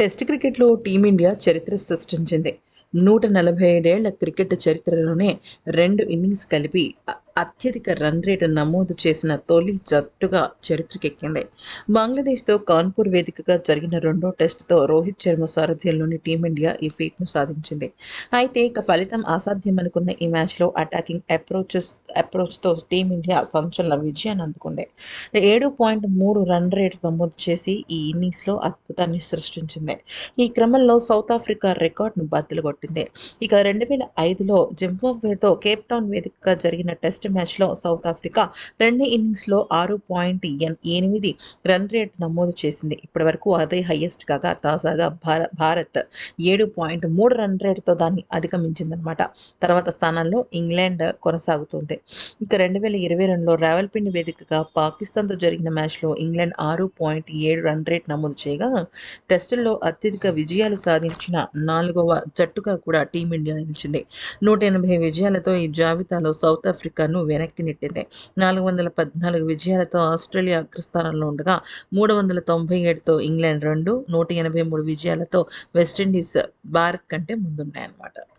Test క్రికెట్లో team India చరిత్ర సృష్టించింది. నూట నలభై ఐదేళ్ళ క్రికెట్ చరిత్రలోనే రెండు ఇన్నింగ్స్ కలిపి అత్యధిక రన్ రేటు నమోదు చేసిన తొలి జట్టుగా చరిత్రకెక్కింది. బంగ్లాదేశ్తో కాన్పూర్ వేదికగా జరిగిన రెండో టెస్టుతో రోహిత్ శర్మ సారథ్యంలోని టీమిండియా ఈ ఫీట్ను సాధించింది. అయితే ఇక ఫలితం అసాధ్యం అనుకున్న ఈ మ్యాచ్లో అటాకింగ్ అప్రోచెస్ అప్రోచ్తో టీమిండియా సంచలన విజయాన్ని అందుకుంది. ఏడు పాయింట్ మూడు రన్ రేట్ నమోదు చేసి ఈ ఇన్నింగ్స్లో అద్భుతాన్ని సృష్టించింది. ఈ క్రమంలో సౌత్ ఆఫ్రికా రికార్డును బద్దలు కొట్టింది. ఇక రెండు వేల ఐదులో జింబాబ్వేతో కేప్ టౌన్ వేదికగా జరిగిన టెస్ట్ మ్యాచ్లో సౌత్ ఆఫ్రికా రెండు ఇన్నింగ్స్లో ఆరు పాయింట్ ఎనిమిది రన్ రేట్ నమోదు చేసింది. ఇప్పటి వరకు అదే హైయెస్ట్ కాగా తాజాగా భారత్ ఏడు పాయింట్ మూడు రన్ రేట్తో దాన్ని అధిగమించిందనమాట తర్వాత స్థానంలో ఇంగ్లాండ్ కొనసాగుతుంది. ఇక రెండు వేల ఇరవై రెండులో రావల్పిండి వేదికగా పాకిస్తాన్తో జరిగిన మ్యాచ్లో ఇంగ్లాండ్ ఆరు పాయింట్ ఏడు రన్ రేట్ నమోదు చేయగా టెస్టుల్లో అత్యధిక విజయాలు సాధించిన నాలుగవ జట్టుగా కూడా టీమిండియా నిలిచింది. నూట ఎనభై విజయాలతో ఈ జాబితాలో సౌత్ ఆఫ్రికాను వెనక్కి నెట్టింది. నాలుగు వందల పద్నాలుగు విజయాలతో ఆస్ట్రేలియా అగ్రస్థానంలో ఉండగా మూడు వందల తొంభై ఏడుతో ఇంగ్లాండ్ రెండు నూట ఎనభై మూడు విజయాలతో వెస్టిండీస్ భారత్ కంటే ముందున్నాయన్నమాట.